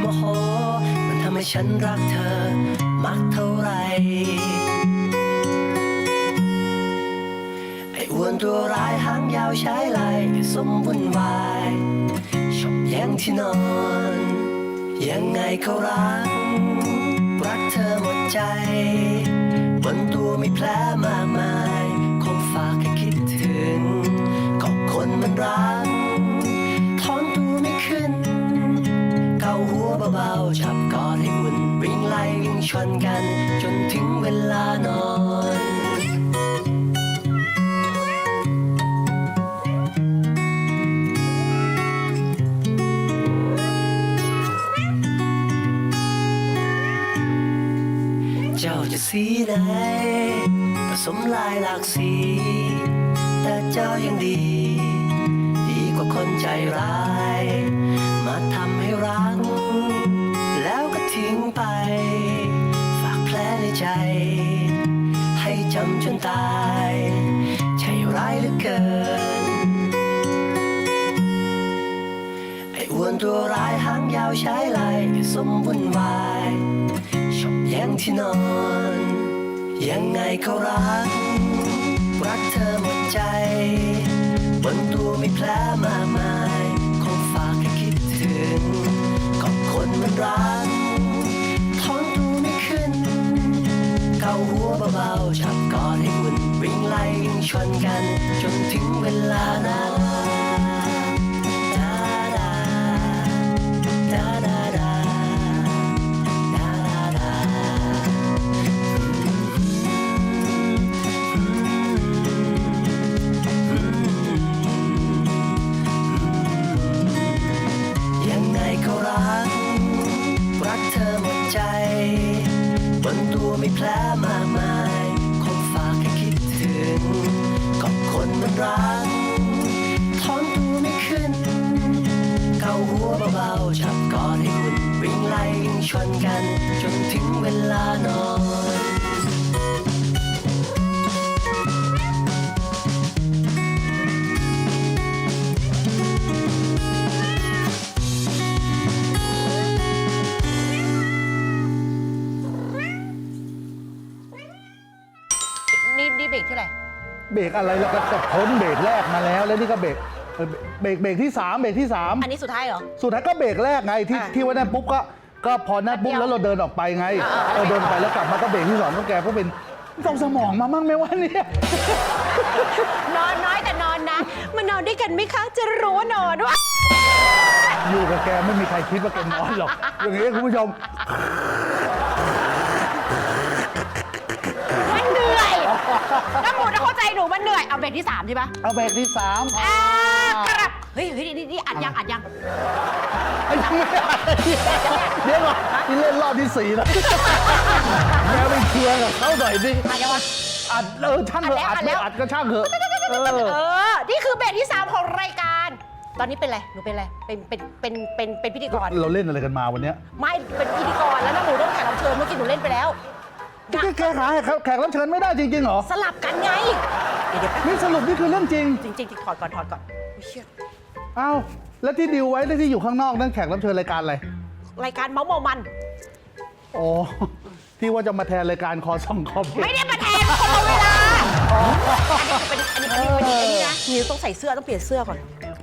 โมโห มันทำให้ฉันรักเธอมากเท่าไร ไอ้อ้วนตัวร้ายหางยาวใช้ไหลสมวุ่นวายชอบแย่งที่นอน ยังไงก็รัก รักเธอหมดใจบนตัวมีแผลมากมาย คงฝากให้คิดถึงก็คนมันรักถอนตัวไม่ขึ้น หัวเบาๆจับกอดให้อุ่นวิ่งไล่วิ่งชนกัน จนถึงเวลานอนเจ้าจะสีไหนผสมลายหลากสี แต่เจ้ายังดี ดีกว่าคนใจร้าย ตัวร้ายหางยาวใช้ไหลสมวุ่นวายชอบแย่งที่นอน ยังไงก็รัก รักเธอหมดใจบนตัวมีแผลมากมายคงฝากให้คิดถึงก็คนมันรักถอนตัวไม่ขึ้น เกาหัวเบาๆจับกอดให้อุ่นวิ่งไล่ยิงชนกัน จนถึงเวลานอน ใจบนตัวมีแผลมากมายคงฝากให้คิดถึงก็คนมันรักถอนตัวไม่ขึ้น เกาหัวเบาๆจับกอดให้อุ่นวิ่งไล่ยิงชนกัน จนถึงเวลานอน นี่นี่เบรกที่ไหนเบรกอะไรแล้วก็จะพ้นเบรกแรกมาแล้ว แล้วนี่ก็เบรกเออเบรกเบรกที่สามเบรกที่สามอันนี้สุดท้ายเหรอ สุดท้ายก็เบรกแรกไงที่อะที่ว่านั่นปุ๊บก็ก็พอนั่นปุ๊บแป๊บเดียวแล้วเราเดินออกไปไงอ่าๆเออเดินไปแล้วกลับมาก็เบรกที่สองก็แกก็เป็นต้องสมองมามั่งไหมวะเนี่ยนอนน้อยแต่นอนนะ มานอนด้วยกันไหมคะจะรู้ว่านอนว่าอยู่กับแกไม่มีใครคิดว่าแกนอนหรอกอย่างนี้คุณผู้ชม ต้องเข้าใจหนูมันเหนื่อยเอาเบรกที่ 3 ใช่ปะเอาเบรกที่สามอ่าครับเฮ้ยเฮ้ยนี่นี่อัดยังอัดยังไอ้เหี้ยเดี๋ยวก่อนนี่เล่นรอบที่สี่แล้วแกไปเคลียร์กับเขาหน่อยดิอัดยังวะ อัดเออช่างเถอะอัอัดดแล้วไม่อัดก็ช่างเถอะเออเออ นี่คือเบรกที่ 3 ของรายการ ตอนนี้เป็นอะไร หนูเป็นอะไร เป็นเป็นเป็นเป็นเป็นพิธีกร เราเล่นอะไรกันมาวันเนี้ยไม่ เป็นพิธีกรแล้วน้ำหมูต้องแขกรับเชิญเมื่อกี้หนูเล่นไปแล้ว แกแกหาให้แขกรับเชิญไม่ได้จริงๆเหรอ สลับกันไง เดี๋ยวเดี๋ยวแป๊บนี่สรุปนี่คือเรื่องจริง จริงจริงๆถอดก่อนถอดก่อนอุ๊ยเชี่ยเอ้า แล้วที่ดิวไว้แล้วที่อยู่ข้างนอกนั่นแขกรับเชิญรายการอะไร รายการเมาส์โมมัน อ๋อ ที่ว่าจะมาแทนรายการคอส่องคอมไม่ได้มาแทนคนละเวลาอันนี้เป็นอันนี้เป็นอันนี้เป็นอันนี้นะนี่ต้องใส่เสื้อต้องเปลี่ยนเสื้อก่อน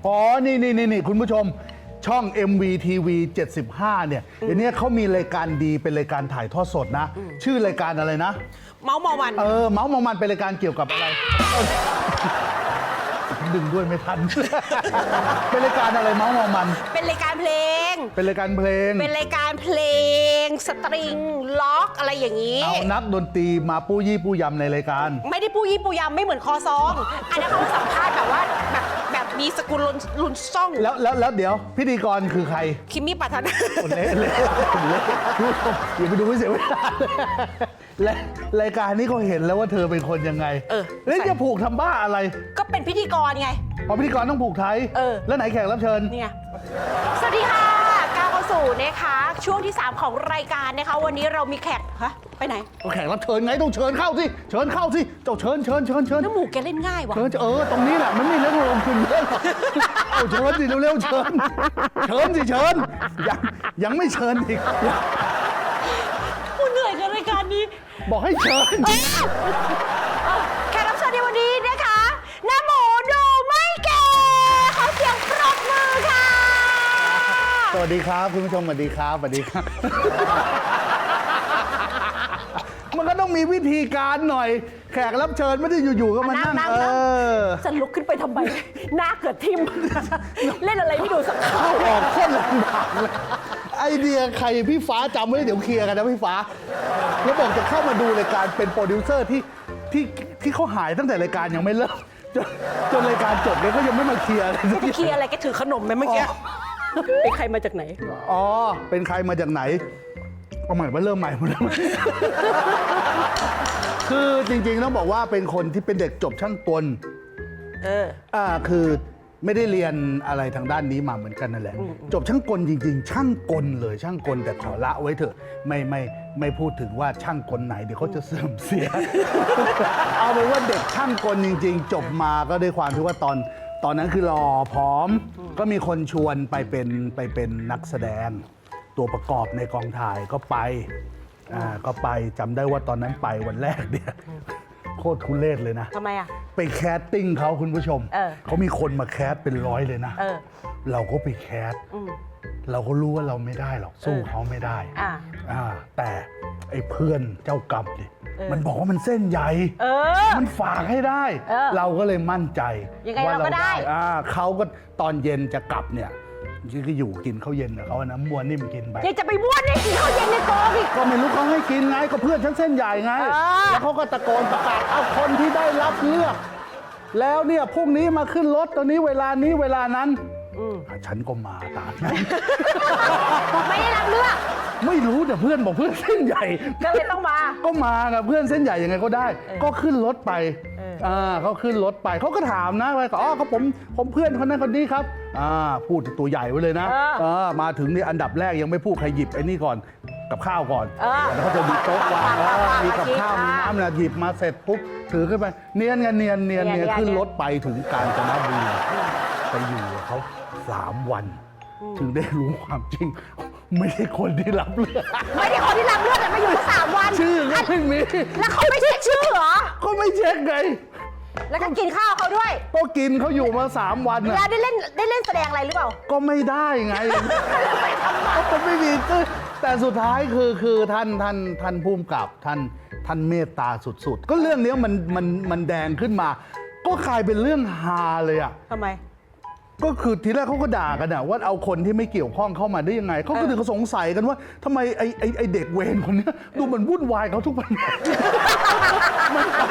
อ๋อ นี่นี่นี่นี่คุณผู้ชม ช่อง MVTV 75 เนี่ย เดี๋ยวนี้เขามีรายการดีเป็นรายการถ่ายทอดสดนะ ชื่อรายการอะไรนะ เมาส์โมมัน เออ เมาส์มอมันเป็นรายการเกี่ยวกับอะไรเออดึงด้วยไม่ทัน เป็นรายการอะไรเมาส์มอมัน เป็นรายการเพลง เป็นรายการเพลง เป็นรายการเพลง สตริงล็อกอะไรอย่างนี้ เอานักดนตรีมาปู้ยี่ปู้ยำในรายการ ไม่ได้ปูยี่ปูยำไม่เหมือนคอซอง อันนั้นเขาสัมภาษณ์แบบว่าแบบแบบ มีสกุลลุนลุนซ่องแล้วแล้วแล้วเดี๋ยวพิธีกรคือใครคิมมี่ปัทนาโอ้เละเละเละคุณผู้ชมอย่าไปดูไม่เสียเวลาเลยและรายการนี้เขาเห็นแล้วว่าเธอเป็นคนยังไงเออแล้วจะผูกทำบ้าอะไรก็เป็นพิธีกรไง พอพิธีกรต้องผูกไทยเออ แล้วไหนแขกรับเชิญ นี่ไงสวัสดีค่ะก้าวเข้า สู่สู่นะคะช่วงที่ 3 ของรายการนะคะ วันนี้เรามีแขกฮะไปไหนก็แขกรับเชิญไงต้องเชิญเข้าสิเชิญเข้าสิเจ้าเชิญเชิญเชิญเชิญน้ำหมูแกเล่นง่ายว่ะเชิญเออตรงนี้แหละมันไม่เล่นลงทุนเยอะหรอกเอาเชิญสิเร็วๆเชิญเชิญสิเชิญยังยังไม่เชิญอีกกูเหนื่อยกับรายการนี้ บอกให้เชิญ สวัสดีครับคุณผู้ชมสวัสดีครับสวัสดีครับ มันก็ต้องมีวิธีการหน่อย แขกรับเชิญไม่ได้อยู่ๆก็มานั่งนั่งเอนั่ง อจะลุกขึ้นไปทำไม หน้าเกิดทิ่มเล่นอะไรไม่ดูสักคเข้าออกโคตรลำบากเลยไอเดียใครพี่ฟ้าจำไว้เดี๋ยวเคลียร์กันนะพี่ฟ้า แล้วบอกจะเข้ามาดูรายการเป็นโปรดิวเซอร์ที่ที่ที่เขาหายตั้งแต่รายการยังไม่เริ่มจนจนรายการจบเลยก็ยังไม่มาเคลียร์เลยำเคลียร์อะไรแกถือขนมไหมเมื่อกี้ เป็นใครมาจากไหน อ๋อ เป็นใครมาจากไหนเอาใหม่ว่าเริ่มใหม่หมดแล้ว คือจริงๆต้องบอกว่าเป็นคนที่เป็นเด็กจบช่างกล เออ อ่าคือไม่ได้เรียนอะไรทางด้านนี้มาเหมือนกันนั่นแหละ จบช่างกลจริง ๆ ช่างกลเลยช่างกลแต่ขอละไว้เถอะ ไม่ไม่ไม่พูดถึงว่าช่างกลไหนเดี๋ยวเขาจะเสื่อมเสีย เอาเป็นว่าเด็กช่างกลจริง ๆ จบมาก็ด้วยความที่ว่าตอน ตอนนั้นคือรอพร้อม ก็มีคนชวนไปเป็นไปเป็นนักแสดง ตัวประกอบในกองถ่ายก็ไปอ่าก็ไปจำได้ว่าตอนนั้นไปวันแรกเนี่ยโคตรทุเรศเลยนะ ทำไมอะ ไปแคสติ้งเขาคุณผู้ชม เออ เขามีคนมาแคสเป็นร้อยเลยนะ เออ เราก็ไปแคส อืม เราก็รู้ว่าเราไม่ได้หรอก สู้เออเขาไม่ได้อ่า อ่าแต่ไอ้เพื่อนเจ้ากรรมดิ เออมันบอกว่ามันเส้นใหญ่เออมันฝากให้ได้ เออเราก็เลยมั่นใจยังไงว่เราก็ได้ อ่าเขาก็ตอนเย็นจะกลับเนี่ยก็อยู่กินข้าวเย็นกับเขานะมัวนิ่มกินไป ยังจะไปบ้วนในกินข้าวเย็นในกองอีก ก็ไม่รู้เขาให้กินไงก็เพื่อนฉันเส้นใหญ่ไง เออ แล้วเขาก็ตะโกนประกาศเอาคนที่ได้รับเลือก แล้วเนี่ยพรุ่งนี้มาขึ้นรถตอนนี้เวลานี้เวลานั้นอะฉันก็มาตามนั้น ไม่ได้รับเลือก ไม่รู้แต่เพื่อนบอกเพื่อนเส้นใหญ่ ก็เลยต้องมา ก็มากับเพื่อนเส้นใหญ่ยังไงก็ได้เออก็ขึ้นรถไปเอออ่าเขาขึ้นรถไปเขาก็ถามนะว่าอ๋อเขาผมผมเพื่อนคนนั้นคนนี้ครับอ่าพูดตัวใหญ่ไว้เลยนะเออเออมาถึงนี่อันดับแรกยังไม่พูดใครหยิบไอ้นี่ก่อนกับข้าวก่อนเออแล้วเขาจะมีโต๊ะวางวางวางเออมีกับข้าววางมีน้ำนะหยิบมาเสร็จปุ๊บถือขึ้นไปเนียนไงเนียนเนียนเนีเนียยนนขึ้นเนียนรถไปถึงกาญจนบุรีไปอยู่กับเขาสามวัน ถึงได้รู้ความจริง ไม่ใช่คนที่รับเลือกไม่ได้คนที่รับเลือกแต่มาอยู่แค่สามวันชื่อก็ไม่มีแล้วเขาไม่เช็คชื่อเหรอ ก็ไม่เช็คไง แล้วก็กินข้าวเขาด้วย ก็กินเขาอยู่มาสามวันเวน่ะลาได้เล่นได้เล่นแสดงอะไรหรือเปล่า ก็ไม่ได้ไงก็ไม่มีคือแต่สุดท้ายคือคือท่านท่านท่านภูมิกับท่านท่านเมตตาสุดๆ ก็เรื่องเนี้ยมันมันมันแดงขึ้นมา ก็กลายเป็นเรื่องฮาเลยอะ ทำไม ก็คือทีแรกเขาก็ด่ากันอะว่าเอาคนที่ไม่เกี่ยวข้องเข้ามาได้ยังไงเขาก็ถึงเขาสงสัยกันว่าทำไมไอ้ไอ้ไอ้เด็กเวรคนเนี้ยดูมันวุ่นวายเขาทุกวัน มันไป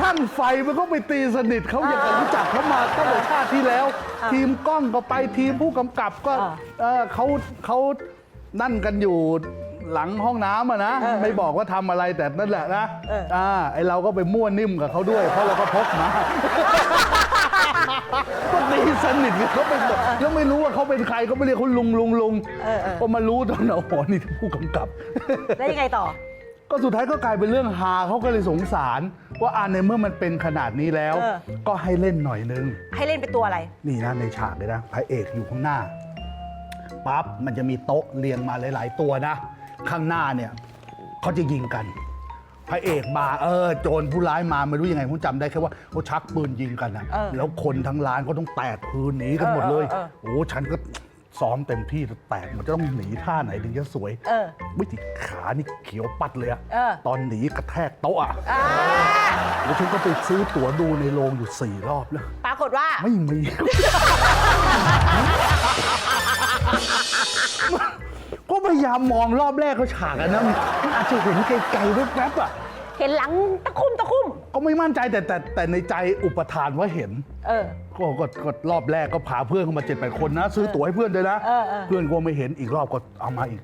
ช่างไฟมันก็ไปตีสนิทเขาอย่างกับรู้จักเขามาตั้งแต่ชาติที่แล้วอ่าทีมกล้องก็ไปทีมผู้กำกับก็อ่าเออเขาเขานั่นกันอยู่หลังห้องน้ำอะนะเออไม่บอกว่าทำอะไรแต่นั่นแหละนะเอออ่่าไอเราก็ไปมั่วนิ่มกับเขาด้วย เพราะเราก็พกมา ก็ตีสนิทกับเขาไปหมดแล้วไม่รู้ว่าเขาเป็นใครก็ไม่เรียกเขาลุงลุงลุงเออเออ พอมารู้ตอนโอ้โหนี่ผู้กำกับ แล้วยังไงต่อ ก็สุดท้ายก็กลายเป็นเรื่องฮาเขาก็เลยสงสาร ว่าอ่าในเมื่อมันเป็นขนาดนี้แล้ว เออ ก็ให้เล่นหน่อยนึง ให้เล่นเป็นตัวอะไร นี่นะในฉากเลยนะพระเอกอยู่ข้างหน้าปั๊บมันจะมีโต๊ะเรียงมาหลาย ๆ ตัวนะ ข้างหน้าเนี่ยเขาจะยิงกัน พระเอกมาเออโจรผู้ร้ายมาไม่รู้ยังไงผมจำได้แค่ว่าเขาชักปืนยิงกันนะเออแล้วคนทั้งร้านก็ต้องแตกพื้นหนีกันหมดเลยเออเออเออ โอ้ฉันก็ซ้อมเต็มที่แตกมันจะต้องหนีท่าไหนถึงจะสวยเออ วิธีขานี่เขียวปัดเลยอะเออ ตอนหนีกระแทกโต๊ะอะอ่าแล้วฉันก็ไปซื้อตั๋วดูในโรงอยู่สี่รอบแล้วปรากฏว่า ไม่มี ก็พยายามมองรอบแรกเขาฉากอะนะมัน อาจจะเห็นไกลๆแวบๆอะเห็นหลังตะคุ่มตะคุ่ม ก็ไม่มั่นใจแต่แต่แต่ในใจอุปทานว่าเห็น เออ ก็ก็ก็รอบแรกก็พาเพื่อนเข้ามาเจ็ดแปดคนนะ ซื้อตั๋วให้เพื่อนด้วยนะ เออเออ เพื่อนก็ไม่เห็นอีกรอบก็เอามาอีก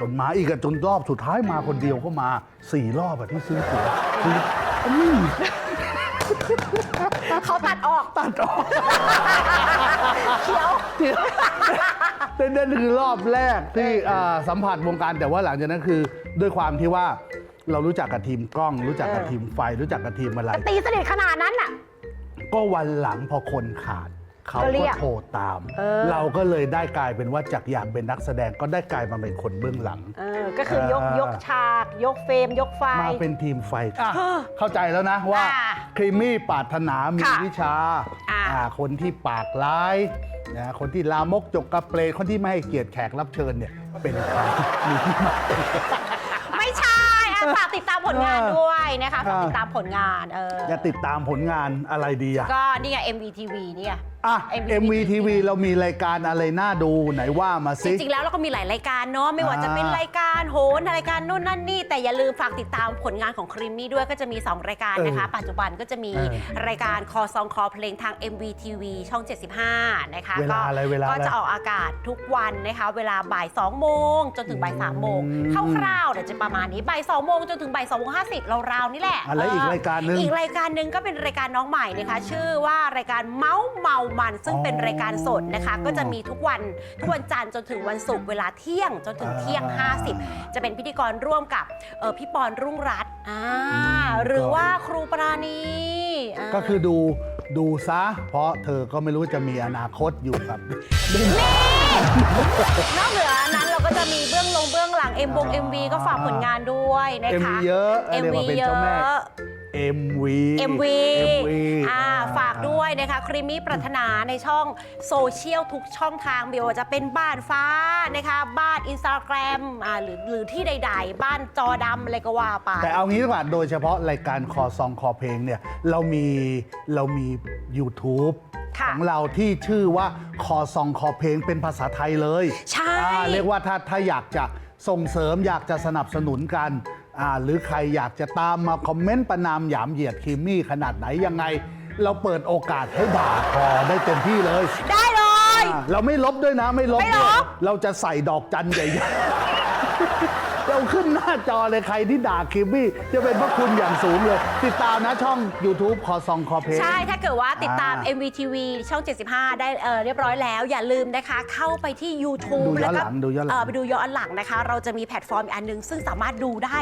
จนมาอีกอะจนรอบสุดท้ายมาคนเดียวก็มาสี่รอบอะที่ซื้อตั๋วซื้อก็ไม่มี เขาตัดออก ตัดออกเขียวนั่นคือรอบแรกที่อ่าสัมผัสวงการแต่ว่าหลังจากนั้นคือ ด้วยความที่ว่าเรารู้จักกับทีมกล้อง รู้จักกับเออทีมไฟ รู้จักกับทีมอะไร ตีสนิทขนาดนั้นน่ะ ก็วันหลังพอคนขาด เขาก็เรีก็ยก โทรตาม เออ เราก็เลยได้กลายเป็นว่าจากอยากเป็นนักแสดงก็ได้กลายมาเป็นคนเบื้องหลัง เออก็คือยกเออยกฉาก ยกเฟรม ยกไฟ มาเป็นทีมไฟอะเข้าใจแล้วนะว่าอ่าครีมมี่ปรารถนามีค่ะวิชาอ่าอ่าคนที่ปากร้ายนะคนที่ลามกจกกระเปรคนที่ไม่ให้เกียรติแขกรับเชิญเนี่ยเป็นใครมีที่มา ไม่ใช่อะฝากติดตามผลงานด้วยนะคะฝากค่ะติดตามผลงานเออจะติดตามผลงานอะไรดีอะ ก็นี่ไง MVTV เนี่ยอะ MVTV MVTV เรามีรายการอะไรน่าดูไหนว่ามาจสิ ริงๆ แล้วเราก็มีหลายรายการเนาะไม่ว่าจะเป็นอ่ารรายการโหนรายการนู่นนั่นนี่ แต่อย่าลืมฝากติดตามผลงานของครีมมี่ด้วยก็จะมี 2 รายการนะคะ เออปัจจุบันก็จะมีเออรายการคอซองคอเพลงทาง MVTV ช่อง 75 นะคะเวลาอะไรเวลาอะไรก็จะออกอากาศทุกวันนะคะ เวลาบ่าย 2 โมง จนถึงบ่าย 3 โมงอืมคร่าวๆเดี๋ยวจะประมาณนี้บ่าย 2 โมงจนถึงบ่าย2โมง50ราวๆนี่แหละอะแล้วอีกรายการหนึ่ง อีกรายการหนึ่งก็เป็นรายการน้องใหม่นะคะ ชื่อว่ารายการเมาส์เมามัน ซึ่งเป็นรายการสดนะคะ ก็จะมีทุกวันทุกวันจันทร์จนถึงวันศุกร์เวลาเที่ยงจนถึงเที่ยงอ่า50 จะเป็นพิธีกรร่วมกับเอ่อพี่ปอนรุ่งรัตน์อ่าหรือว่าครูปราณีอ่า ก็คือดูดูซะ เพราะเธอก็ไม่รู้จะมีอนาคตอยู่กับ นอกเหนือนั้นเราก็จะมีเบื้องลงเบื้องหลังเอ็มบง MV ก็ฝากผลงานด้วยนะคะ MV เยอะเรียก MV ว่าเป็นเยเจ้าแม่อะ MV MV MV อ่าฝากด้วยนะคะครีมมี่ปรารถนาในช่องโซเชียลทุกช่องทางไม่ว่าจะเป็นบ้านฟ้านะคะบ้านอินสตาแกรมอ่าหรือหรือที่ใด ๆ บ้านจอดำอะไรก็ว่าไป แต่เอางี้ดีกว่าโดยเฉพาะรายการคอซองคอเพลงเนี่ย เรามีเรามี YouTube ค่ะของเราที่ชื่อว่าคอซองคอเพลงเป็นภาษาไทยเลย ใช่ อ่าเรียกว่าถ้าถ้าอยากจะส่งเสริมอยากจะสนับสนุนกันอ่า หรือใครอยากจะตามมาคอมเมนต์ประนามหยามเหยียดคิมมี่ขนาดไหนยังไง เราเปิดโอกาสให้ด่าทอได้เต็มที่เลย ได้เลยอ่าเราไม่ลบด้วยนะไม่ลบไม่ลบ ด้วยเราจะใส่ดอกจันใหญ่ๆ เราขึ้นหน้าจอเลยใครที่ด่าคิมมี่จะเป็นพระคุณอย่างสูงเลย ติดตามนะช่อง YouTube คอซองคอเพลง ใช่ ถ้าเกิดว่าติดตามอ่า MVTV ช่อง 75 ได้เอ่อเรียบร้อยแล้ว อย่าลืมนะคะ เข้าไปที่ YouTube ดูย้อนแล้วก็หลังดูย้อนหลัง เไปดูย้อนหลังนะคะ เราจะมีแพลตฟอร์มอีกอันหนึง ซึ่งสามารถดูได้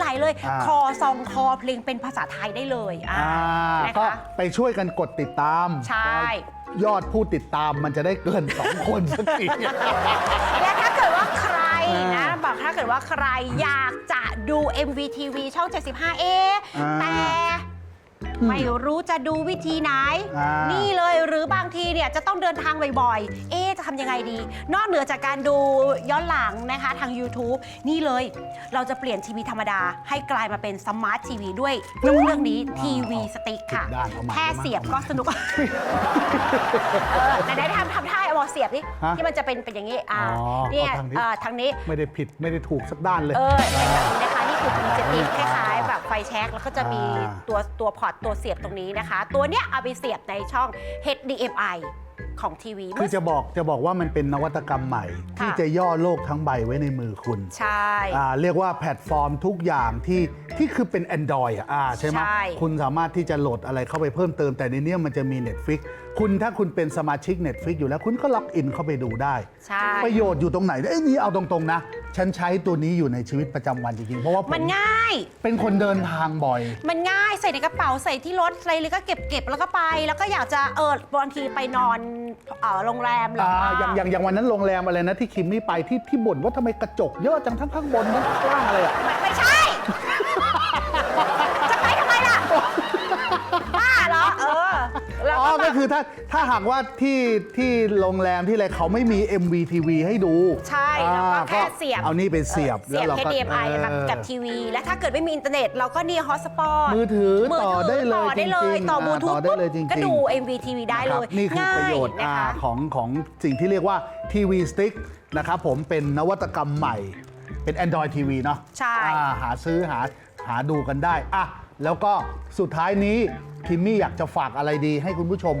หลาย ๆ เลย อ่า คอซองคอเพลงเป็นภาษาไทยได้เลยอ่าอ่านะก็คะ ไปช่วยกันกดติดตามใช่ ยอดผู้ติดตามมันจะได้เกินสองคนสักที และถ้าเกิดว่า เกิดว่าใครอยากจะดู MVTV ช่อง 75เออ่าแต่ ไม่รู้จะดูวิธีไหน อ่านี่ นี่เลยหรือบางทีเนี่ยจะต้องเดินทางบ่อยๆ เอ๊ะจะทำยังไงดี นอกเหนือจากการดูย้อนหลังนะคะทาง YouTube นี่เลยเราจะเปลี่ยนทีวีธรรมดา ให้กลายมาเป็นสมาร์ททีวีด้วยเรื่องนี้ทีวีสติ๊กค่ะได้เอามาแค่เสียบก็สนุก เออไหนๆทำทำท่าเอามาเสียบนี่ฮะที่มันจะเป็นเป็นอย่างนี้อ่าอ๋อเนี่ยเอาทางนี้ เอ่อทางนี้ ไม่ได้ผิดไม่ได้ถูกสักด้านเลย เออเป็นแบบนี้นะคะนี่ คือทีวีสติ๊กคล้ายๆแบบไฟแช็กแล้วก็จะมีอ่า ตัวตัวพอร์ตตัวเสียบตรงนี้นะคะ ตัวเนี้ยเอาไปเสียบในช่อง HDMI ของทีวีคือจะบอกจะบอกว่ามันเป็นนวัตกรรมใหม่ ค่ะ ที่จะย่อโลกทั้งใบไว้ในมือคุณใช่ อ่าเรียกว่าแพลตฟอร์มทุกอย่างที่ที่คือเป็น Android อะอ่าใช่ไหมใช่ คุณสามารถที่จะโหลดอะไรเข้าไปเพิ่มเติมแต่ในเนี้ยมันจะมี Netflix คุณถ้าคุณเป็นสมาชิก Netflix อยู่แล้วคุณก็ล็อกอินเข้าไปดูได้ ใช่ ประโยชน์อยู่ตรงไหนเอ้ยนี่เอาตรง ๆ นะ ฉันใช้ตัวนี้อยู่ในชีวิตประจำวันจริงๆ เพราะว่าผมมันง่าย เป็นคนเดินทางบ่อย มันง่ายใส่ในกระเป๋าใส่ที่รถอะไรเลยก็เก็บเก็บแล้วก็ไป แล้วก็อยากจะเออบางทีไปนอนเออโรงแรมหรืออ่าว่าอย่างอย่างอย่างวันนั้นโรงแรมอะไรนะที่คิมนี่ไปที่ที่บ่นว่าทำไมกระจกเยอะจังทั้งข้างบนทั้งข้างล่างอะไรอะ ไม่ไม่ใช่ จะไปทำไมล่ะบ้าเหรอเออแล้วอ๋อ ก็ก็คือถ้าถ้าหากว่าที่ที่โรงแรมที่อะไรเขาไม่มี MVTV ให้ดู ใช่ แล้วก็อ่าแค่เสียบเอานี่ไปเสียบเสียบแล้วเราก็ HDMI เออกับกับทีวี และถ้าเกิดไม่มีอินเทอร์เน็ต เราก็นี่ฮอสปอร์ตมือถือต่อได้เลยต่อได้เลยจริงๆต่อบลูทูต่ธอได้เลยจริงๆก็ดู MVTV ได้นะเลครับยนี่คือประโยชน์ง่าอ่านะคะของของสิ่งที่เรียกว่าทีวีสติ๊กนะครับผมเป็นนวัตกรรมใหม่ เป็น Android TV เนาะใช่อ่าหาซื้อหาหาดูกันได้อะแล้วก็สุดท้ายนี้คิมมี่อยากจะฝากอะไรดีให้คุณผู้ชม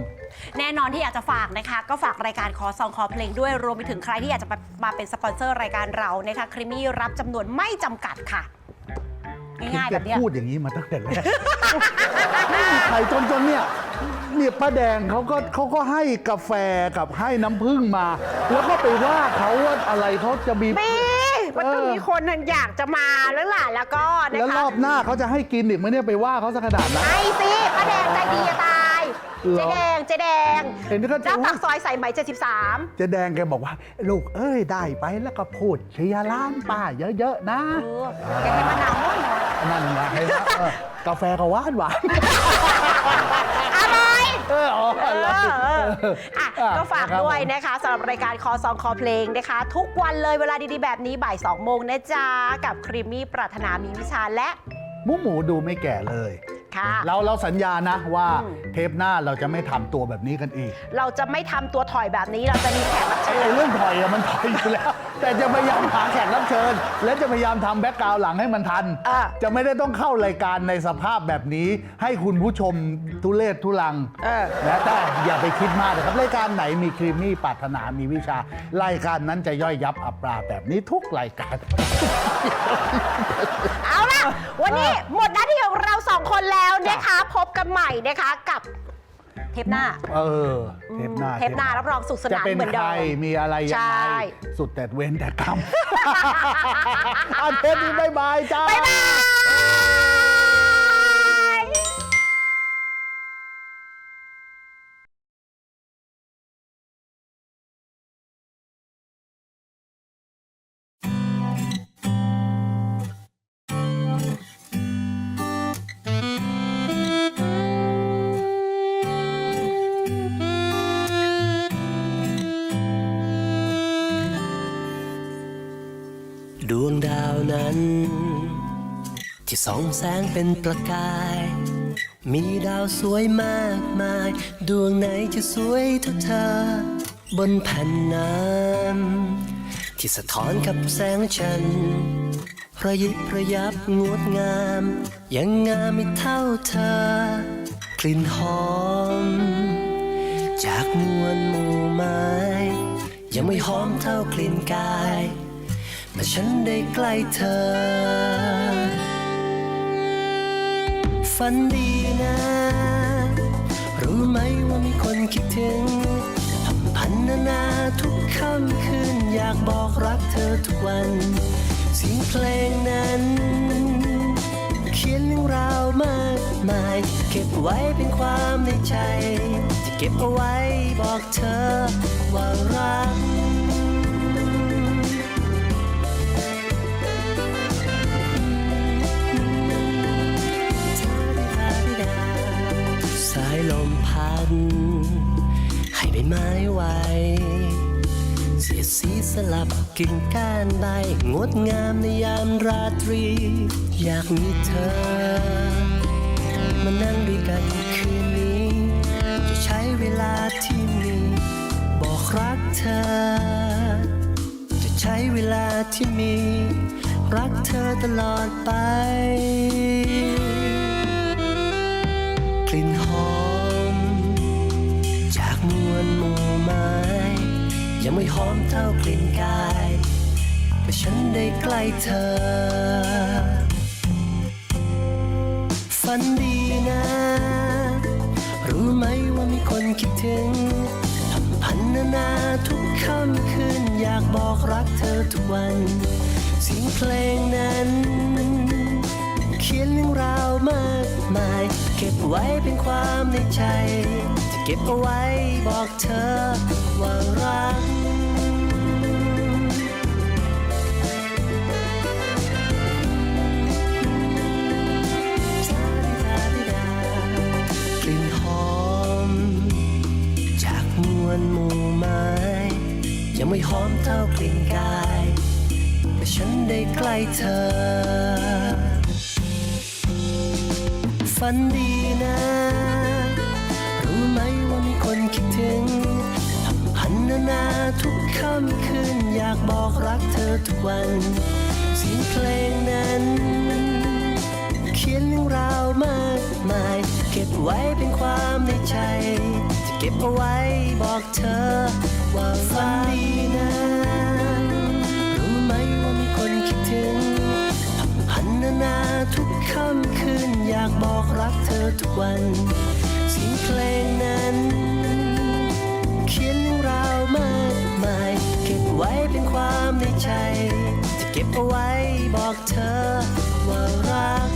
แน่นอนที่อยากจะฝากนะคะ ก็ฝากรายการคอซองคอเพลงด้วยรวมไปถึงใครที่อยากจะมาเป็นสปอนเซอร์รายการเรานะคะครีมมี่รับจำนวนไม่จำกัดค่ะ ง่ายๆแบบเนี้ย พูดอย่างนี้มาตั้งแต่แรก ไม่มีใครจนจนเนี่ยเนี่ยป้าแดงเขาก็เขาก็ให้กาแฟกับให้น้ำผึ้งมา แล้วก็ไปว่าเขาว่าอะไรเขาจะมี มีมันต้องเออมีคนอยากจะมาแล้วล่ะแล้วก็นะแล้วรคะอบหน้าเขาจะให้กินอีกไหมเนี่ยไปว่าเขาสักขนาดนั้น ไอ้สิป้าแดงใจดีจะตาย เหรเจ๊อ แดงเจ๊แดงเห็นเขาจะ เจ้าปากซอยใส่ไหม73 เจ๊แดงแกบอกว่า ลูกเอ้ยได้ไปแล้วก็พูดเชียร์ร้านป้าเยอะๆนะ เออแกให้มะนาวน้อยหน่อยนั่นไงเห็นไหมเออกาแฟก็หวานหวานอร่อยเอออ๋อเออะไรอเอออะอะก็ฝากนะครับด้วยนะคะสำหรับรายการคอซองคอเพลงนะคะ ทุกวันเลยเวลาดีๆ แบบนี้บ่าย2โมงนะจ๊ะ กับครีมมี่ปรารถนามีวิชาและ หมูหมูดูไม่แก่เลย ค่ะ เราเราสัญญานะว่าอืมเทปหน้าเราจะไม่ทำตัวแบบนี้กันอีกเราจะไม่ทำตัวถอยแบบนี้เราจะมีแขกรับเชิไอ้ญเรื่องถอยอะมันถอยอยู่แล้ว แต่จะพยายามหาแขกรับเชิญ และจะพยายามทำแบ็กกราวหลังให้มันทันเออจะไม่ได้ต้องเข้ารายการในสภาพแบบนี้ ให้คุณผู้ชมทุเลศทุลังเออ นะแต่อย่าไปคิดมากนะครับรายการไหนมีครีมมี่ปรารถนามีวิชา รายการนั้นจะย่อยยับอับปราแบบนี้ทุกรายการ เอาล่ะวันนี้หม คนแล้วนะคะพบกันใหม่นะคะกับเทปหน้า เออ เทปหน้าเทปหน้ารับรองสุขสจะนานเป็นเหมือนใคเดิรม มีอะไรยังใช่ ไงสุดแต่เว้นแต่กรรมอาเทปนี้บายบายจ้า บ๊ายบาย ดาวนั้น ที่ส่องแสงเป็นประกาย มีดาวสวยมากมาย ดวงไหนจะสวยเท่าเธอ บนแผ่นน้ำที่สะท้อนกับแสงจันระยิบระยับงดงาม ยังงามไม่เท่าเธอ กลิ่นหอม จากมวลหมู่ไม้ ยังไม่หอมเท่ากลิ่นกาย มื่อฉันได้ใกล้เธอ ฝันดีนะ รู้ไหมว่ามีคนคิดถึงพันพันนานาทุกค่ำคืนอยากบอกรักเธอทุกวันเสียงเพลงนั้น เขียนเรื่องราวมากมาย เก็บไว้เป็นความในใจ จะเก็บเอาไว้บอกเธอว่ารัก ลมพัด ให้ใบไม้ไหวเสียสีสลับกิ่งก้านใบ งดงามในยามราตรี อยากมีเธอ มานั่งด้วยกันคืนนี้ จะใช้เวลาที่มี บอกรักเธอ จะใช้เวลาที่มี รักเธอตลอดไป จากมวลหมู่ไม้ยังไม่หอมเท่ากลิ่นกายเมื่อฉันได้ใกล้เธอ ฝันดีนะ รู้ไหมว่ามีคนคิดถึงพันพันนานาทุกค่ำคืนอยากบอกรักเธอทุกวัน เสียงเพลงนั้น เขียนเรื่องราวมากมาย เก็บไว้เป็นความในใจ จะเก็บเอาไว้บอกเธอว่ารักกลิ่นหอม จากมวลหมู่ไม้ ยังไม่หอมเท่ากลิ่นกายเมื่ฉันได้ใกล้เธอ ฝันดีนะ รู้ไหมว่ามีคนคิดถึงพันพันนานาทุกค่ำคืนอยากบอกรักเธอทุกวัน เสียงเพลงนั้น เขียนเรื่องราวมากมาย เก็บไว้เป็นความในใจ จะเก็บเอาไว้บอกเธอ ว่าฝันดีนะ รู้ไหมว่ามีคนคิดถึง นานาทุกค่ำคืนอยากบอกรักเธอทุกวันเสียงเพลงนั้น เขียนเรื่องราวมากมาย เก็บไว้เป็นความในใจ จะเก็บเอาไว้บอกเธอว่ารัก